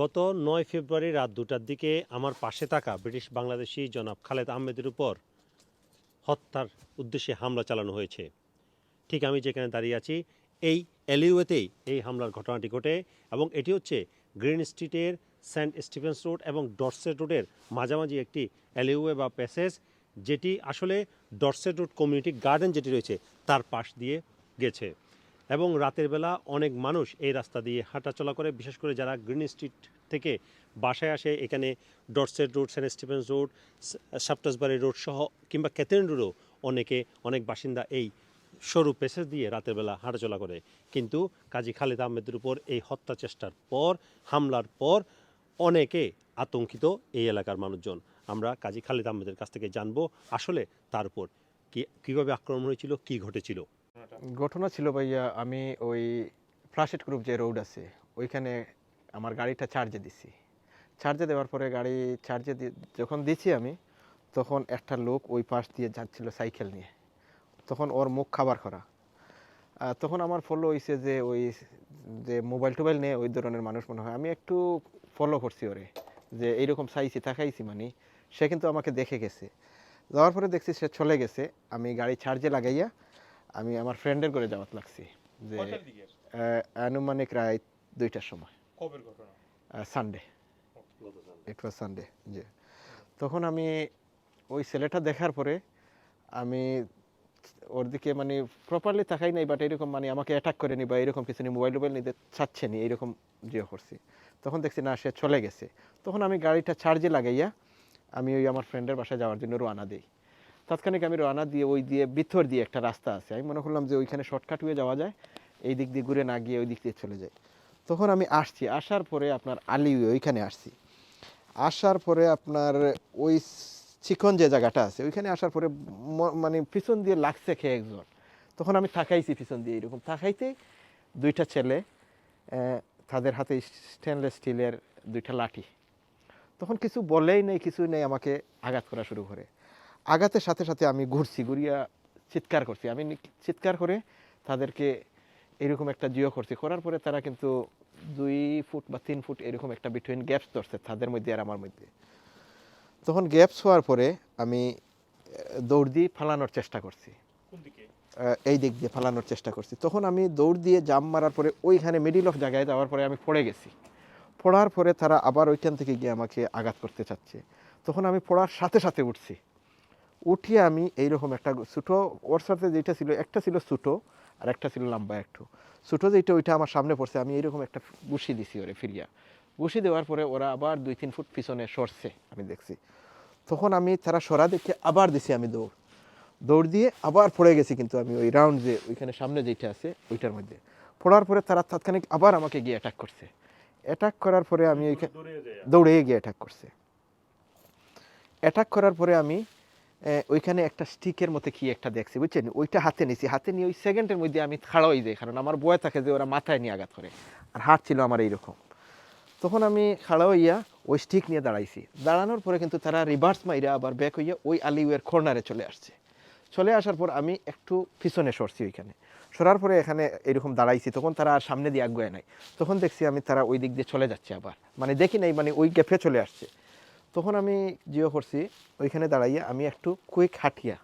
গত নয় ফেব্রুয়ারি রাত দুটার দিকে আমার পাশে থাকা ব্রিটিশ বাংলাদেশি জনাব খালেদ আহমেদের উপর হত্যার উদ্দেশ্যে হামলা চালানো হয়েছে। ঠিক আমি যেখানে দাঁড়িয়ে আছি, এই এলিওয়েতেই এই হামলার ঘটনাটি ঘটে এবং এটি হচ্ছে গ্রিন স্ট্রিটের সেন্ট স্টিফেন্স রোড এবং ডরসেট রোডের মাঝামাঝি একটি এলিওয়ে বা প্যাসেজ, যেটি আসলে ডরসেট রোড কমিউনিটি গার্ডেন যেটি রয়েছে, তার পাশ দিয়ে গেছে। এবং রাতের বেলা অনেক মানুষ এই রাস্তা দিয়ে হাঁটাচলা করে, বিশেষ করে যারা গ্রিন স্ট্রিট থেকে বাসায় আসে, এখানে Dorset Road Saint Stephens Road Shaftesbury Road সহ কিংবা ক্যাথরিন রোডও অনেকে, অনেক বাসিন্দা এই সরু প্যাসেজ দিয়ে রাতের বেলা হাঁটাচলা করে। কিন্তু কাজী খালেদ আহমেদের উপর এই হত্যা চেষ্টার পর, হামলার পর অনেকে আতঙ্কিত এই এলাকার মানুষজন। আমরা কাজী খালেদ আহমেদের কাছ থেকে জানব আসলে তার উপর কি, কীভাবে আক্রমণ হয়েছিল, কি ঘটেছিল। ঘটনা ছিল ভাইয়া, আমি ওই ফ্লাশেট গ্রুপ যে রোড আছে, ওইখানে আমার গাড়িটা চার্জে দিছি। চার্জে দেওয়ার পরে গাড়ি চার্জে যখন দিছি আমি, তখন একটা লোক ওই পাশ দিয়ে যাচ্ছিল সাইকেল নিয়ে। তখন ওর মুখ খাবার করা তখন আমার ফলো হয়েছে যে ওই যে মোবাইল টোবাইল নিয়ে ওই ধরনের মানুষ মনে হয়। আমি একটু ফলো করছি ওরে, যে এইরকম চাইছি, তাকাইছি মানে। সে কিন্তু আমাকে দেখে গেছে। যাওয়ার পরে দেখছি সে চলে গেছে। আমি গাড়ি চার্জে লাগাইয়া আমি আমার ফ্রেন্ডের করে যাওয়াত লাগছি যে আনুমানিক রায় দুইটার সময়। সানডে ইট ওয়াজ সানডে জি। তখন আমি ওই ছেলেটা দেখার পরে আমি ওর দিকে মানে প্রপারলি তাকাই নাই বাট এরকম মানে আমাকে অ্যাটাক করে নি বা এরকম কিছু নিয়ে মোবাইল টোবাইল নিতে চাচ্ছে নি এইরকম জিও করছি। তখন দেখছি না সে চলে গেছে। তখন আমি গাড়িটা চার্জে লাগাইয়া আমি ওই আমার ফ্রেন্ডের বাসায় যাওয়ার জন্য রওনা দিই। তাৎক্ষণিক আমি রওনা দিয়ে, ওই দিয়ে, ভিতর দিয়ে একটা রাস্তা আছে। আমি মনে করলাম যে ওইখানে শর্টকাট হয়ে যাওয়া যায়, এই দিক দিয়ে ঘুরে না গিয়ে ওই দিক দিয়ে চলে যাই। তখন আমি আসছি। আসার পরে আপনার আলি ওইখানে আসছি। আসার পরে আপনার ওই চিকন যে জায়গাটা আছে, ওইখানে আসার পরে মানে পিছন দিয়ে লাগছে খেয়ে একজন। তখন আমি থাকাইছি পিছন দিয়ে এরকম। থাকাইতে দুইটা ছেলে তাদের হাতে স্টেনলেস স্টিলের দুইটা লাঠি। তখন কিছু বলেই নেই, কিছুই নেই আমাকে আঘাত করা শুরু করে। আঘাতের সাথে সাথে আমি ঘুরছি ঘুরিয়া চিৎকার করছি। আমি চিৎকার করে তাদেরকে এরকম একটা জিও করছি। করার পরে তারা কিন্তু দুই ফুট বা তিন ফুট এরকম একটা বিটুইন গ্যাপস ধরছে তাদের মধ্যে আর আমার মধ্যে। তখন গ্যাপস হওয়ার পরে আমি দৌড় দিয়ে ফালানোর চেষ্টা করছি। এই দিক দিয়ে ফালানোর চেষ্টা করছি। তখন আমি দৌড় দিয়ে জাম মারার পরে ওইখানে মিডিল অফ জায়গায় যাওয়ার পরে আমি পড়ে গেছি। পড়ার পরে তারা আবার ওইখান থেকে গিয়ে আমাকে আঘাত করতে চাচ্ছে। তখন আমি পড়ার সাথে সাথে উঠছি। উঠিয়ে আমি এইরকম একটা ছোটো ওর সাথে যেটা ছিল একটা ছিল ছোটো আর একটা ছিল লম্বা একটু। ছোটো যেটা ওইটা আমার সামনে পড়ছে আমি এইরকম একটা গুছি দিছি ওরে ফিরিয়া। গুছি দেওয়ার পরে ওরা আবার দুই তিন ফুট পিছনে সরছে আমি দেখছি। তখন আমি তারা সরা দেখে আবার দিছি আমি দৌড়। দৌড় দিয়ে আবার পড়ে গেছি কিন্তু আমি ওই রাউন্ড যে ওইখানে সামনে যেটা আছে ওইটার মধ্যে। পড়ার পরে তারা তাৎক্ষণিক আবার আমাকে গিয়ে অ্যাটাক করছে। অ্যাটাক করার পরে আমি ওইখানে দৌড়ে গিয়ে অ্যাটাক করছে। অ্যাটাক করার পরে আমি ওইখানে একটা স্টিকের মতো কি একটা দেখছি, বুঝছেন? ওইটা হাতে নিছি। হাতে নিয়ে ওই সেকেন্ডের মধ্যে আমি খাড়া হয়ে যাই, কারণ আমার বয় থাকে যে ওরা মাথায় নিয়ে আঘাত করে। আর হাত ছিল আমার এইরকম। তখন আমি খাড়া হইয়া ওই স্টিক নিয়ে দাঁড়াইছি। দাঁড়ানোর পরে কিন্তু তারা রিভার্স মাইরা আবার ব্যাক হইয়া ওই আলিউয়ের কর্নারে চলে আসছে। চলে আসার পর আমি একটু পিছনে সরছি ওইখানে। সরার পরে এখানে এরকম দাঁড়াইছি, তখন তারা আর সামনে দিয়ে আগুয়ে নাই। তখন দেখছি আমি তারা ওই দিক দিয়ে চলে যাচ্ছে আবার। মানে দেখি নাই মানে ওই গ্যাপে চলে আসছে। তখন আমি জিও করছি ওইখানে দাঁড়াইয়া আমি একটু কুইক হাঁটিয়া,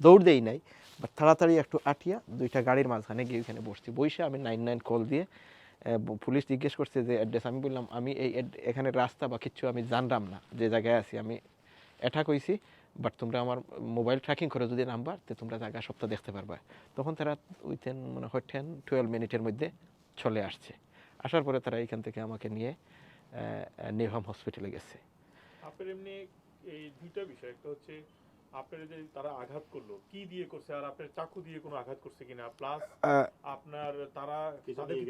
দৌড় দেই নাই বাট তাড়াতাড়ি একটু আটিয়া দুইটা গাড়ির মাঝখানে গিয়ে ওইখানে বসছি। বসে আমি নাইন নাইন কল দিয়ে পুলিশ জিজ্ঞেস করছে যে, অ্যাড্রেস, আমি বললাম, আমি এই এখানে রাস্তা বা কিচ্ছু আমি জানলাম না, যে জায়গায় আছি আমি অ্যাটাক হয়েছি বাট তোমরা আমার মোবাইল ট্র্যাকিং করে যদি নাম্বার, তো তোমরা জায়গা সপ্তাহ দেখতে পারবা। তখন তারা উইথিন মনে হয় টেন টুয়েলভ মিনিটের মধ্যে চলে আসছে। আসার পরে তারা এখান থেকে আমাকে নিয়ে নিরহাম হসপিটালে গেছে। আপনার এমনি এই দুইটা বিষয় একটা হচ্ছে আপনার যে তারা আঘাত করল কি দিয়ে করছে আর আপনার চাকু দিয়ে কোনো আঘাত করছে কিনা প্লাস আপনার তারা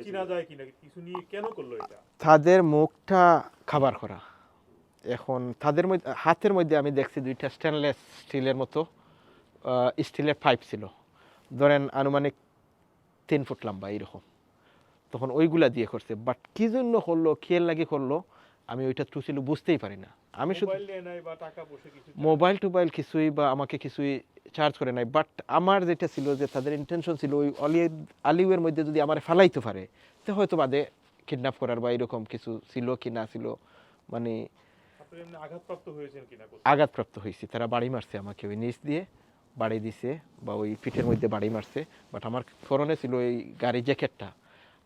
চিনা যায় কিনা কিছু নিয়ে কেন করল এটা? তাদের মুখটা খাবার করা। এখন তাদের মধ্যে হাতের মধ্যে আমি দেখছি দুইটা স্টেনলেস স্টিলের মতো স্টিলের পাইপ ছিল। ধরেন আনুমানিক তিন ফুট লম্বা এইরকম তখন ওইগুলা দিয়ে করছে। বাট কি জন্য করল খেয়াল লাগি করল আমি ওইটা ট্রু ছিল বুঝতেই পারি না। আমি শুধু মোবাইল টোবাইল কিছুই বা আমাকে কিছুই চার্জ করে নাই বাট আমার যেটা ছিল যে তাদের ইন্টেনশন ছিল ওই অলি আলিউয়ের মধ্যে যদি আমার ফালাইতে পারে তো হয়তো বাদে কিডন্যাপ করার বা এরকম কিছু ছিল কি না ছিল মানে আঘাতপ্রাপ্ত হয়েছি। তারা বাড়ি মারছে আমাকে ওই নিচ দিয়ে বাড়ি দিছে বা ওই পিঠের মধ্যে বাড়ি মারছে বাট আমার ফোরনে ছিল ওই গাড়ি জ্যাকেটটা।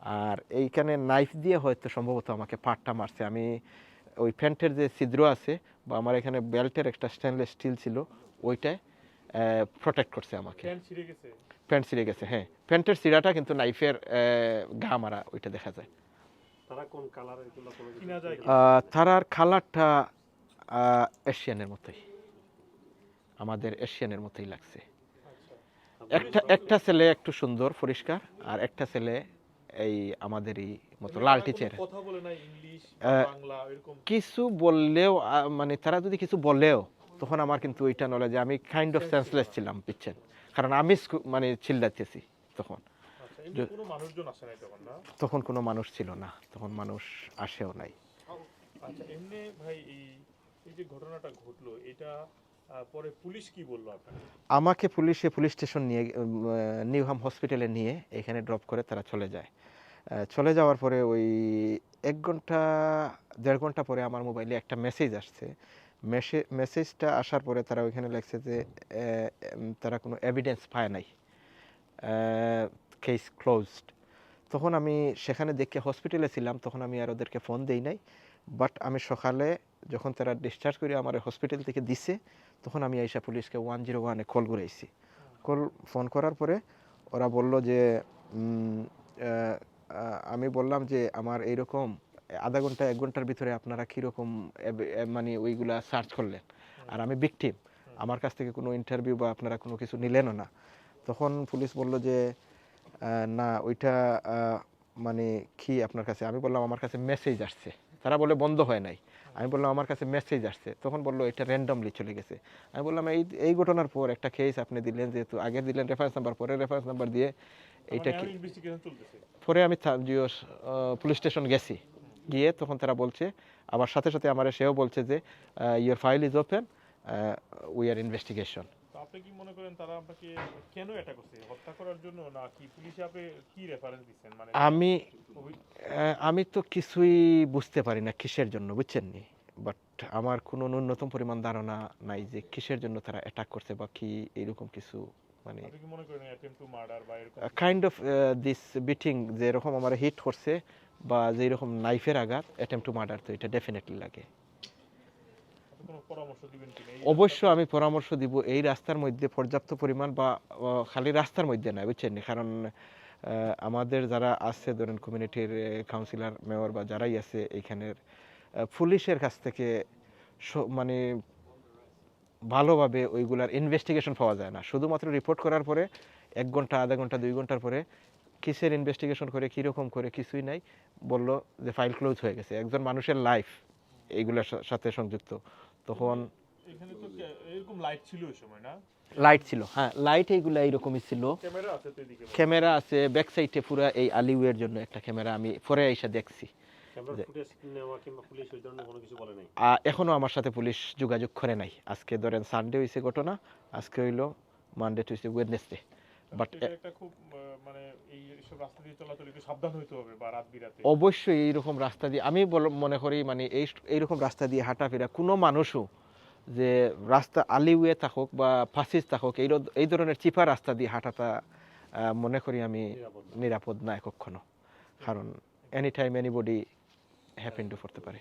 আর এইখানে নাইফ দিয়ে হয়তো সম্ভবত আমাকে পাটটা মারছে। আমি ওই প্যান্টের যে ছিদ্র আছে বা আমার এখানে বেল্টের একটা স্টেনলেস স্টিল ছিল ওইটায় প্রোটেক্ট করছে আমাকে। প্যান্ট ছিঁড়ে গেছে? প্যান্ট ছিঁড়ে গেছে হ্যাঁ। প্যান্টের চিরাটা কিন্তু নাইফের গা মারা ওইটা দেখা যায়। তারার কালারটা এশিয়ানের মতোই। আমাদের এশিয়ানের মতোই লাগছে। আচ্ছা। একটা একটা ছেলে একটু সুন্দর পরিষ্কার আর একটা ছেলে এই আমাদেরই মতো এমনি লালটি তারা কোনো চেহারা। কথা বলে না ইংলিশ আহ, বাংলা এরকম? কিছু বললেও মানে তারা যদি কিছু বলেও তখন আমার কিন্তু ওইটা নলে যে আমি কাইন্ড অফ সেন্সলেস ছিলাম পিচ্ছেন কারণ আমি মানে চিল্লাতেছি তখন। আচ্ছা তখন কোনো মানুষ ছিল না তখন মানুষ আসেও নাই। আচ্ছা এমনি ভাই এই যে ঘটনাটা ঘটলো এটা পরে পুলিশ কি বলল আপনাকে? আমাকে পুলিশে পুলিশ স্টেশন নিয়ে নিউহাম হসপিটালে নিয়ে এখানে ড্রপ করে তারা চলে যায়। চলে যাওয়ার পরে ওই এক ঘণ্টা, দেড় ঘণ্টা পরে আমার মোবাইলে একটা মেসেজ আসছে। মেসেজটা আসার পরে তারা ওইখানে লেখছে যে তারা কোনো এভিডেন্স পায় নাই। কেস ক্লোজড তখন আমি সেখানে দেখে হসপিটালে ছিলাম, তখন আমি আর ওদেরকে ফোন দেই নাই। বাট আমি সকালে যখন তারা ডিসচার্জ করে আমার হসপিটাল থেকে দিছে, তখন আমি আইসা পুলিশকে ওয়ান জিরো ওয়ানে কল করেছি কল ফোন করার পরে ওরা বলল যে আমি বললাম যে, আমার এইরকম আধা ঘণ্টা, এক ঘণ্টার ভিতরে আপনারা কীরকম মানে ওইগুলা সার্চ করলেন? আর আমি বিকটিম আমার কাছ থেকে কোনো ইন্টারভিউ বা আপনারা কোনো কিছু নিলেনও না। তখন পুলিশ বলল যে না, ওইটা মানে কি আপনার কাছে? আমি বললাম, আমার কাছে মেসেজ আসছে। তারা বলে, বন্ধ হয় নাই। আমি বললাম আমার কাছে মেসেজ আসছে। তখন বলল এটা র্যান্ডমলি চলে গেছে। আমি বললাম এই এই ঘটনার পর একটা কেস আপনি দিলেন যেহেতু আগে দিলেন রেফারেন্স নাম্বার পরে রেফারেন্স নাম্বার দিয়ে এইটা কি পরে আমি পুলিশ স্টেশন গেছি। গিয়ে তখন তারা বলছে আবার সাথে সাথে আমার সেও বলছে যে your file is open we are investigation আপনি কি মনে করেন তারা আপনাকে কেন এটা করছে? হত্যা করার জন্য না কি পুলিশে আপনি কি রেফারেন্স দিচ্ছেন? মানে আমি আমি তো কিছুই বুঝতে পারি না কিসের জন্য বুঝছেন নি? বাট আমার কোনো ন্যূনতম পরিমাণ ধারণা নাই যে কিসের জন্য তারা অ্যাটাক করছে বা কি এরকম কিছু মানে আপনি কি মনে করেন অ্যাটেম্প টু মার্ডার বা এরকম কাইন্ড অফ দিস বিটিং যেরকম আমার হিট করছে বা যেরকম নাইফের আঘাত অ্যাটেম্প টু মার্ডার তো এটা ডেফিনেটলি লাগে আপনি কোনো পরামর্শ দিবেন কিনা এই অবশ্য আমি পরামর্শ দিব এই রাস্তার মধ্যে পর্যাপ্ত পরিমাণ বা খালি রাস্তার মধ্যে না, বুঝছেন? কারণ আমাদের যারা আছে, ধরেন কমিউনিটির কাউন্সিলর মেয়র বা যারাই আছে এইখানের পুলিশের কাছ থেকে মানে ভালোভাবে ওইগুলার ইনভেস্টিগেশন পাওয়া যায় না। শুধুমাত্র রিপোর্ট করার পরে, এক ঘণ্টা, আধা ঘণ্টা, দুই ঘণ্টার পরে কিসের ইনভেস্টিগেশন করে, কীরকম করে, কিছুই নাই, বলল যে ফাইল ক্লোজ হয়ে গেছে। একজন মানুষের লাইফ এইগুলোর সাথে সংযুক্ত। তখন লাইট ছিল হ্যাঁ লাইট এইগুলো এইরকমই ছিল। ক্যামেরা আছে ব্যাক সাইডে পুরো এই আলিউয়ের জন্য একটা ক্যামেরা আমি পরে এসে দেখছি। এখনও আমার সাথে পুলিশ যোগাযোগ করে নাই। আজকে ধরেন সানডে হয়েছে ঘটনা আজকে হইল মানডে টুইসডে ওয়েডনেসডে বাট খুব মানে এই সব রাস্তা দিয়ে চলাচল একটু সাবধান হইতে হবে বা রাত বিরাতে। অবশ্যই এইরকম রাস্তা দিয়ে আমি মনে করি মানে এই এইরকম রাস্তা দিয়ে হাঁটাফেরা কোনো মানুষও যে রাস্তা আলিউয়ে থাকুক বা ফাসিস থাকুক এই এই ধরনের চিপা রাস্তা দিয়ে হাঁটাটা মনে করি আমি নিরাপদ না। নিরাপদ না কখনো। কারণ any time anybody happen to করতে পারে।